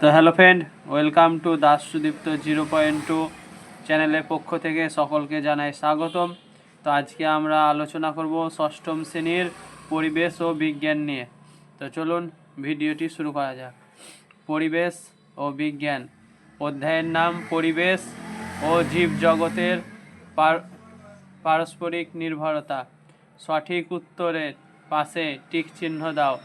তো hello friend, welcome to Das Sudipta zero point two চ্যানেলের পক্ষ থেকে সকলকে জানাই স্বাগতম। তো আজকে আমরা আলোচনা করব ষষ্ঠম শ্রেণির পরিবেশ ও বিজ্ঞান নিয়ে। তো চলুন ভিডিওটি শুরু করা যাক। পরিবেশ ও বিজ্ঞান, অধ্যায়ের নাম পরিবেশ ও জীবজগতের পার- পারস্পরিক নির্ভরতা। সঠিক উত্তরের পাশে টিক চিহ্ন দাও।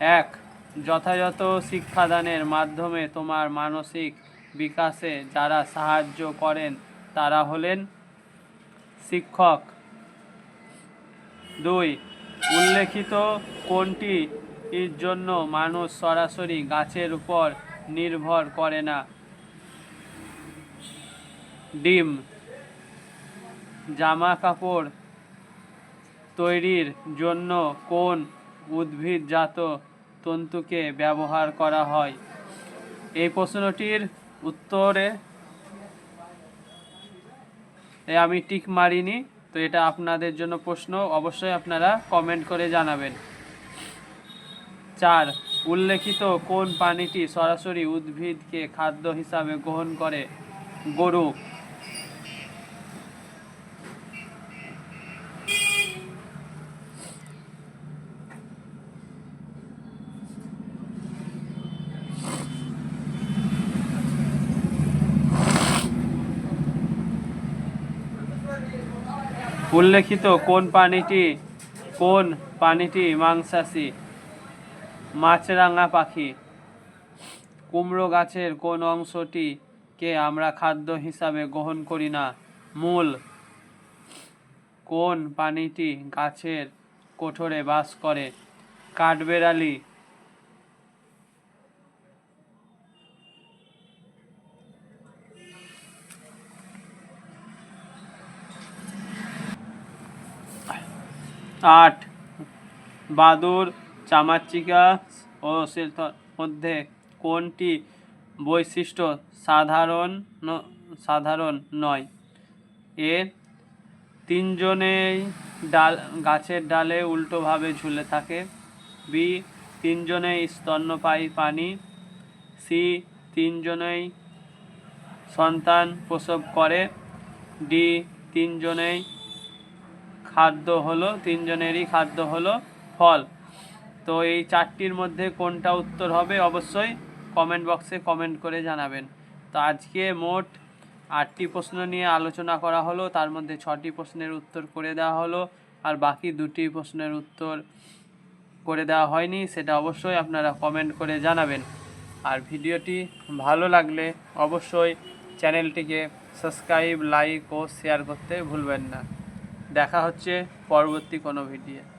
এক যথাযথ শিক্ষাদানের মাধ্যমে তোমার মানসিক বিকাশে যারা সাহায্য করেন, তারা হলেন শিক্ষক। দুই, উল্লেখিত কোনটি এর জন্য মানুষ সরাসরি গাছের উপর নির্ভর করে না? ডিম, জামা কাপড় তৈরির জন্য কোন উদ্ভিদজাত তন্তুকে ব্যবহার করা হয়। এই প্রশ্নটির উত্তরে আমি টিক মারিনি, তো এটা আপনাদের জন্য প্রশ্ন, অবশ্যই আপনারা কমেন্ট করে জানাবেন। চার, উল্লেখিত কোন প্রাণীটি সরাসরি উদ্ভিদকে খাদ্য হিসাবে গ্রহণ করে? গরু উল্লেখিত কোন প্রাণীটি কোন প্রাণীটি মাংসাশী? মাছরাঙা পাখি। কুমড়ো গাছের কোন অংশটিকে আমরা খাদ্য হিসাবে গ্রহণ করি না? মূল। কোন প্রাণীটি গাছের কোঠরে বাস করে? কাঠবেড়ালি। আট, বাদুর, চামাচিকা ও শিলথর মধ্যে কোনটি বৈশিষ্ট্য সাধারণ সাধারণ নয়? এ, তিনজনেই ডাল, গাছের ডালে উল্টোভাবে ঝুলে থাকে। বি, তিনজনেই স্তন্যপায়ী পানি সি, তিনজনেই সন্তান প্রসব করে। ডি, তিনজনেই খাদ্য হলো, তিনজনেরই খাদ্য হলো ফল। তো এই চারটির মধ্যে কোনটা উত্তর হবে অবশ্যই কমেন্ট বক্সে কমেন্ট করে জানাবেন। তো আজকে মোট আটটি প্রশ্ন নিয়ে আলোচনা করা হলো, তার মধ্যে ছটি প্রশ্নের উত্তর করে দেওয়া হলো, আর বাকি দুটি প্রশ্নের উত্তর করে দেওয়া হয়নি, সেটা অবশ্যই আপনারা কমেন্ট করে জানাবেন। আর ভিডিওটি ভালো লাগলে অবশ্যই চ্যানেলটিকে সাবস্ক্রাইব লাইক ও শেয়ার করতে ভুলবেন না। দেখা হচ্ছে পরবর্তী কোনো ভিডিও